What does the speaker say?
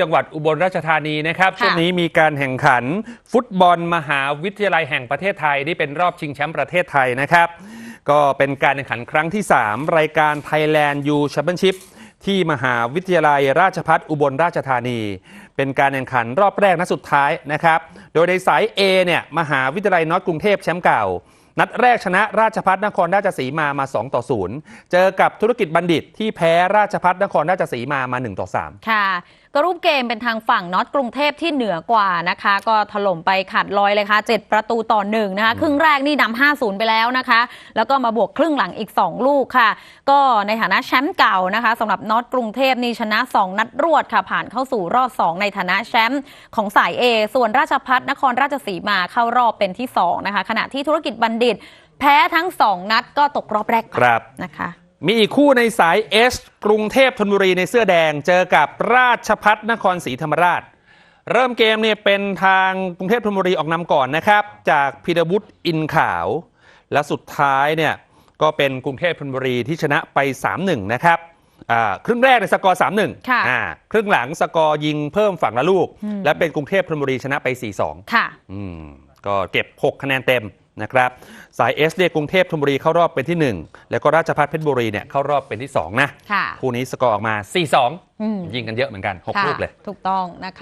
จังหวัดอุบลราชธานีนะครับค่ะช่วงนี้มีการแข่งขัน ฟุตบอลมหาวิทยาลัยแห่งประเทศไทยนี่เป็นรอบชิงแชมป์ประเทศไทยนะครับ ก็เป็นการแข่งขันครั้งที่ 3 รายการ Thailand U Championship ที่มหาวิทยาลัยราชพัฒอุบลราชธานี เป็นการแข่งขันรอบแรกนัดสุดท้ายนะครับ โดยในสาย A เนี่ยมหาวิทยาลัยน็อตกรุงเทพแชมป์เก่า นัดแรกชนะราชพัฒนครราชสีมามา 2 ต่อ 0 เจอกับธุรกิจบัณฑิตที่แพ้ราชพัฒนครราชสีมามา 1 ต่อ 3 ค่ะ ก็รูปเกมเป็นทางฝั่งน็อตกรุงเทพที่เหนือกว่านะคะ ก็ถล่มไปขาดลอยเลยค่ะ 7 ประตูต่อหนึ่งนะคะครึ่งแรกนี่นำ5-0 ไปแล้วนะคะ แล้วก็มาบวกครึ่งหลังอีก 2 ลูกค่ะ ก็ในฐานะแชมป์เก่านะคะสำหรับน็อตกรุงเทพนี่ชนะ 2 นัดรวดค่ะ ผ่านเข้าสู่รอบ 2 ในฐานะแชมป์ของสาย A ส่วนราชพัฒนครราชสีมาเข้ารอบเป็นที่2นะคะขณะที่ธุรกิจบัณฑิตแพ้ทั้ง2นัดก็ตกรอบแรกไปครับ นะคะ มีอีกคู่ในสาย S กรุงเทพธนบุรีในเสื้อแดง เจอกับราชพัฒนครศรีธรรมราช เริ่มเกมเนี่ยเป็นทางกรุงเทพธนบุรีออกนำก่อนนะครับ จากพีรวุฒิอินขาว และสุดท้ายเนี่ยก็เป็นกรุงเทพธนบุรีที่ชนะไป 3-1 นะครับอ่าครึ่งแรกในสกอร์3-1ค่ะ อ่าครึ่งหลังสกอร์ยิงเพิ่มฝั่งละลูกอืมและเป็นกรุงเทพธนบุรีชนะไป 4-2 ค่ะ อืมก็เก็บ 6 คะแนนเต็ม นะครับสาย S เนี่ยกรุงเทพธนบุรีเข้ารอบเป็นที่ 1 แล้วก็ราชพัฒเพชรบุรีเนี่ยเข้ารอบเป็นที่ 2 นะ ค่ะ คู่นี้สกอร์ออกมาอืม4-2ยิงกันเยอะเหมือนกัน6ค่ะลูกเลยถูกต้องนะคะ